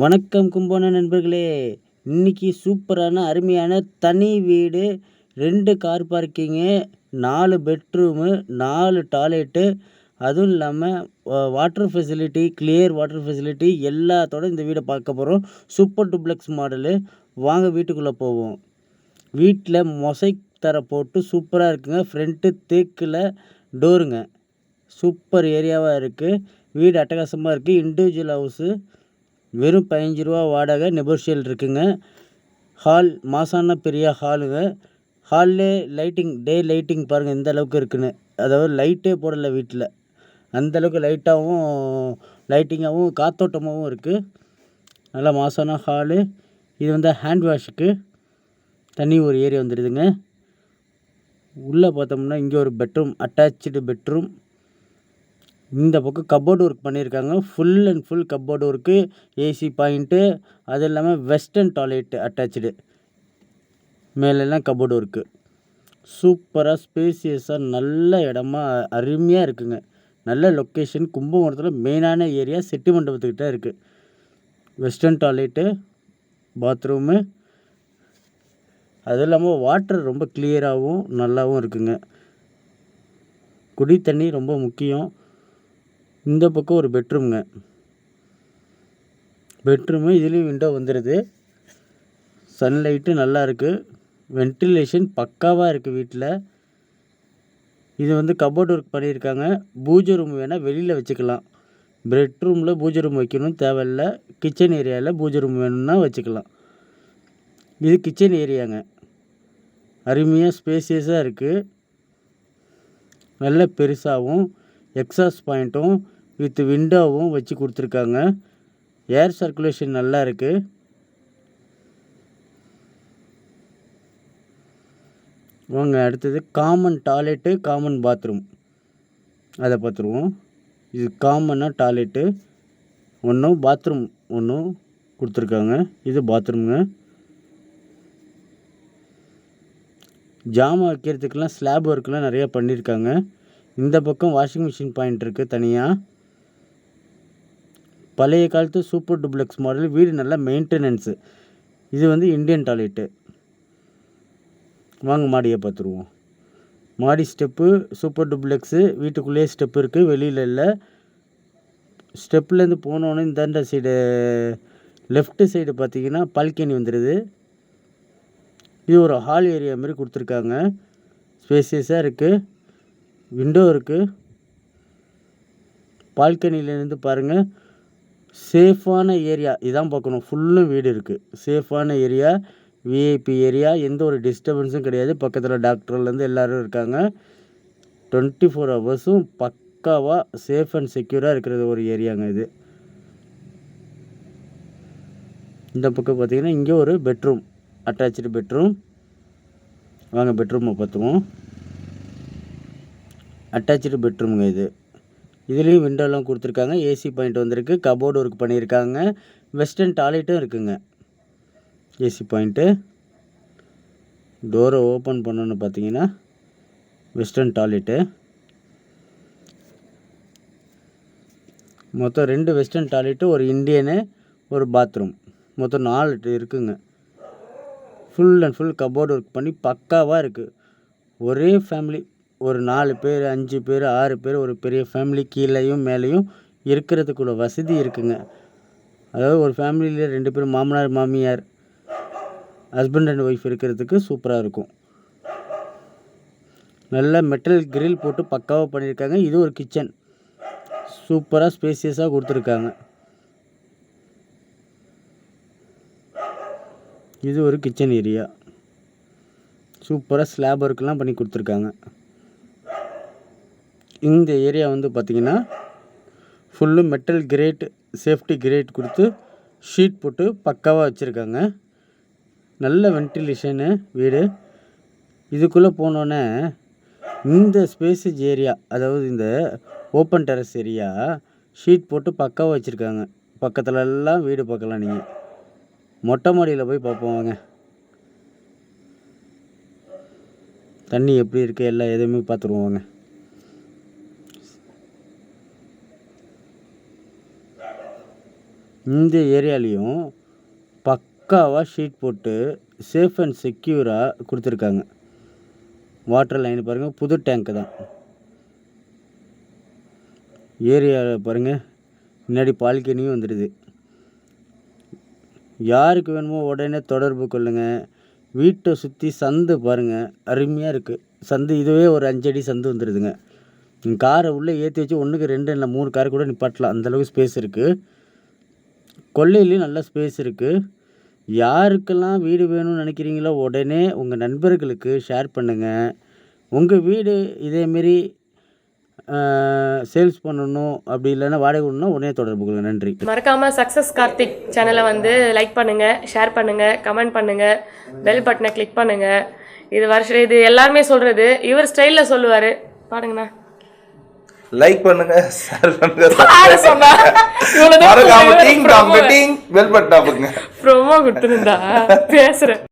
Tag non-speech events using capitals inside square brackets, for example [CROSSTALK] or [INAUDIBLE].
வணக்கம் கும்பகோணம் நண்பர்களே. இன்னைக்கு சூப்பரான அருமையான தனி வீடு ரெண்டு கார் பார்க்கிங்கு நாலு பெட்ரூமு நாலு டாய்லெட்டு அதுவும் இல்லாமல் water facility clear water facility எல்லாத்தோட இந்த வீடை பார்க்க போகிறோம் சூப்பர் டூப்ளெக்ஸ் மாடலு வாங்க வீட்டுக்குள்ளே போவோம். வீட்டில் மொசைக் தர போட்டு சூப்பராக இருக்குங்க. ஃப்ரண்ட்டு தேக்கில் டோருங்க சூப்பர் ஏரியாவாக இருக்குது வீடு அட்டகாசமாக இருக்குது இண்டிவிஜுவல் ஹவுஸு வெறும் பதினஞ்சு ரூபா வாடகை நெகோஷியல் இருக்குங்க. ஹால் மாசான பெரிய ஹாலுங்க ஹால்லே லைட்டிங் டே லைட்டிங் பாருங்கள் எந்த அளவுக்கு இருக்குன்னு. அதாவது லைட்டே போடலை வீட்டில். அந்தளவுக்கு லைட்டாகவும் லைட்டிங்காகவும் காத்தோட்டமாகவும் இருக்குது நல்லா மாசான ஹாலு இது வந்து ஹேண்ட் வாஷுக்கு தனி ஒரு ஏரியா வந்துடுதுங்க உள்ளே பார்த்தோம்னா இங்கே ஒரு பெட்ரூம் அட்டாச்சு பெட்ரூம் இந்த பக்கம் கப்போர்டு ஒர்க் பண்ணியிருக்காங்க. Full and full cupboard work AC point அது இல்லாமல் வெஸ்டர்ன் டாய்லெட்டு அட்டாச்சு மேலெல்லாம் கப்போர்டு ஒர்க்கு சூப்பராக ஸ்பேசியஸாக நல்ல இடமா அருமையாக இருக்குங்க. நல்ல லொக்கேஷன் கும்பகோணத்தில் மெயினான ஏரியா செட்டி மண்டபத்துக்கிட்ட இருக்குது வெஸ்டர்ன் டாய்லெட்டு பாத்ரூமு அது இல்லாமல் வாட்டர் ரொம்ப கிளியராகவும் நல்லாவும் இருக்குங்க. குடி தண்ணி ரொம்ப முக்கியம். இந்த பக்கம் ஒரு பெட்ரூம்ங்க பெட்ரூமு இதுலேயும் விண்டோ வந்துடுது சன்லைட்டு நல்லா இருக்குது வென்டிலேஷன் பக்காவாக இருக்குது வீட்டில் இது வந்து கபோர்ட் ஒர்க் பண்ணியிருக்காங்க பூஜை ரூம் வேணால் வெளியில் வச்சுக்கலாம். பெட்ரூமில் பூஜை ரூம் வைக்கணும்னு தேவையில்ல. கிச்சன் ஏரியாவில் பூஜை ரூம் வேணும்னா வச்சுக்கலாம். இது கிச்சன் ஏரியாங்க அருமையாக ஸ்பேசியஸாக இருக்குது நல்ல பெருசாகவும் எக்ஸாஸ் பாயிண்ட்டும் வித் விண்டோவும் வச்சு கொடுத்துருக்காங்க. ஏர் சர்க்குலேஷன் நல்லா இருக்குது வாங்க அடுத்தது காமன் டாய்லெட்டு காமன் பாத்ரூம் அதை பார்த்துருவோம் இது காமனாக டாய்லெட்டு ஒன்றும் பாத்ரூம் ஒன்றும் கொடுத்துருக்காங்க. இது பாத்ரூமுங்க ஜாமான் வைக்கிறதுக்கெலாம் ஸ்லாப் ஒர்க்கெலாம் நிறையா பண்ணியிருக்காங்க இந்த பக்கம் வாஷிங் மிஷின் பாயிண்ட் இருக்குது தனியாக பழைய காலத்து சூப்பர் டூப்ளெக்ஸ் மாடல் வீடு நல்லா மெயின்டெனன்ஸு இது வந்து இந்தியன் டாய்லெட்டு. வாங்க மாடியை பார்த்துருவோம். மாடி ஸ்டெப்பு சூப்பர் டூப்ளெக்ஸு வீட்டுக்குள்ளேயே ஸ்டெப் இருக்குது வெளியில் இல்லை. ஸ்டெப்லேருந்து போனோன்னே இந்தாண்ட சைடு லெஃப்ட்டு சைடு பார்த்தீங்கன்னா பால்கனி வந்துடுது இது ஒரு ஹால் ஏரியா மாதிரி கொடுத்துருக்காங்க. ஸ்பேசியஸாக இருக்குது விண்டோ இருக்குது பால்கனிலேருந்து பாருங்கள் சேஃபான ஏரியா. இதான் பார்க்கணும். ஃபுல்லும் வீடு இருக்குது சேஃபான ஏரியா விஐபி ஏரியா. எந்த ஒரு டிஸ்டர்பன்ஸும் கிடையாது. பக்கத்தில் டாக்டர்லேருந்து எல்லோரும் இருக்காங்க. டுவெண்ட்டி ஃபோர் ஹவர்ஸும் பக்காவாக சேஃப் அண்ட் செக்யூராக இருக்கிறது ஒரு ஏரியாங்க இது. இந்த பக்கம் பார்த்திங்கன்னா இங்கே ஒரு பெட்ரூம் அட்டாச்சு பெட்ரூம் வாங்க பெட்ரூமை பார்த்துவோம் அட்டாச்சு பெட்ரூமுங்க இது. இதுலேயும் விண்டோலாம் கொடுத்துருக்காங்க. ஏசி பாயிண்ட் வந்திருக்கு. கபோர்டு ஒர்க் பண்ணியிருக்காங்க. வெஸ்டர்ன் டாய்லெட்டும் இருக்குங்க. ஏசி பாயிண்ட்டு டோரை ஓப்பன் பண்ணணுன்னு பார்த்தீங்கன்னா வெஸ்டர்ன் டாய்லெட்டு மொத்தம் ரெண்டு வெஸ்டர்ன் டாய்லெட்டு ஒரு இந்தியனு ஒரு பாத்ரூம் மொத்தம் நாலு இருக்குங்க. Full and full cupboard work பண்ணி பக்காவாக இருக்குது ஒரே ஃபேமிலி ஒரு நாலு பேர் அஞ்சு பேர் ஆறு பேர் ஒரு பெரிய ஃபேமிலி கீழேயும் மேலேயும் இருக்கிறதுக்குள்ள வசதி இருக்குங்க. அதாவது ஒரு ஃபேமிலியில் ரெண்டு பேரும் மாமனார் மாமியார் ஹஸ்பண்ட் அண்ட் ஒய்ஃப் இருக்கிறதுக்கு சூப்பராக இருக்கும். நல்ல மெட்டல் கிரில் போட்டு பக்காவாக பண்ணியிருக்காங்க. இது ஒரு கிச்சன் சூப்பராக ஸ்பேசியஸாக கொடுத்துருக்காங்க. இது ஒரு கிச்சன் ஏரியா சூப்பராக ஸ்லாப் ஒர்க்லாம் பண்ணி கொடுத்துருக்காங்க. இந்த ஏரியா வந்து பார்த்திங்கன்னா full metal grate safety grate கொடுத்து ஷீட் போட்டு பக்காவாக வச்சுருக்காங்க. நல்ல வென்டிலேஷனு வீடு. இதுக்குள்ளே போனோன்னே இந்த ஸ்பேசேஜ் ஏரியா அதாவது இந்த ஓப்பன் டெரஸ் ஏரியா ஷீட் போட்டு பக்காவாக வச்சுருக்காங்க. பக்கத்துலலாம் வீடு பார்க்கலாம் நீங்கள் மொட்டை மாடியில் போய் பார்ப்போம் வாங்க. தண்ணி எப்படி இருக்குது எல்லாம் எதுவுமே பார்த்துருவோம் வாங்க. இந்த ஏரியாலேயும் பக்காவாக ஷீட் போட்டு சேஃப் அண்ட் செக்யூராக கொடுத்துருக்காங்க. வாட்டர் லைன் பாருங்கள் புது டேங்க்கு தான். ஏரியாவில் பாருங்கள் முன்னாடி பால்கனியும் வந்துடுது யாருக்கு வேணுமோ உடனே தொடர்பு கொள்ளுங்கள் வீட்டை சுற்றி சந்து பாருங்கள் அருமையாக இருக்குது சந்து இதுவே ஒரு அஞ்சடி சந்து வந்துடுதுங்க காரை உள்ளே ஏற்றி வச்சு ஒன்றுக்கு ரெண்டு இல்லை மூணு கார் கூட நிப்பாட்டலாம். அந்தளவுக்கு ஸ்பேஸ் இருக்குது கொல்லையிலையும் நல்ல ஸ்பேஸ் இருக்குது யாருக்கெல்லாம் வீடு வேணும்னு நினைக்கிறீங்களோ உடனே உங்கள் நண்பர்களுக்கு ஷேர் பண்ணுங்கள் உங்கள் வீடு இதேமாரி சேல்ஸ் பண்ணணும் அப்படி இல்லைன்னா வாடகை விடணும்னா உடனே தொடர்பு கொள்ளுங்கள் நன்றி. மறக்காம சக்ஸஸ் கார்த்திக் சேனலை வந்து லைக் பண்ணுங்க ஷேர் பண்ணுங்க கமெண்ட் பண்ணுங்க பெல் பட்டனை கிளிக் பண்ணுங்க. இது வருஷம் இது எல்லாருமே சொல்றது இவர் ஸ்டைலில் சொல்லுவார். பாருங்கண்ணா லைக் பண்ணுங்க ஷேர் பண்ணுங்க [LAUGHS] மறக்காம ding dong ding bell button அமுக்குங்க promo கொடுத்துருந்தா பேசுறேன்.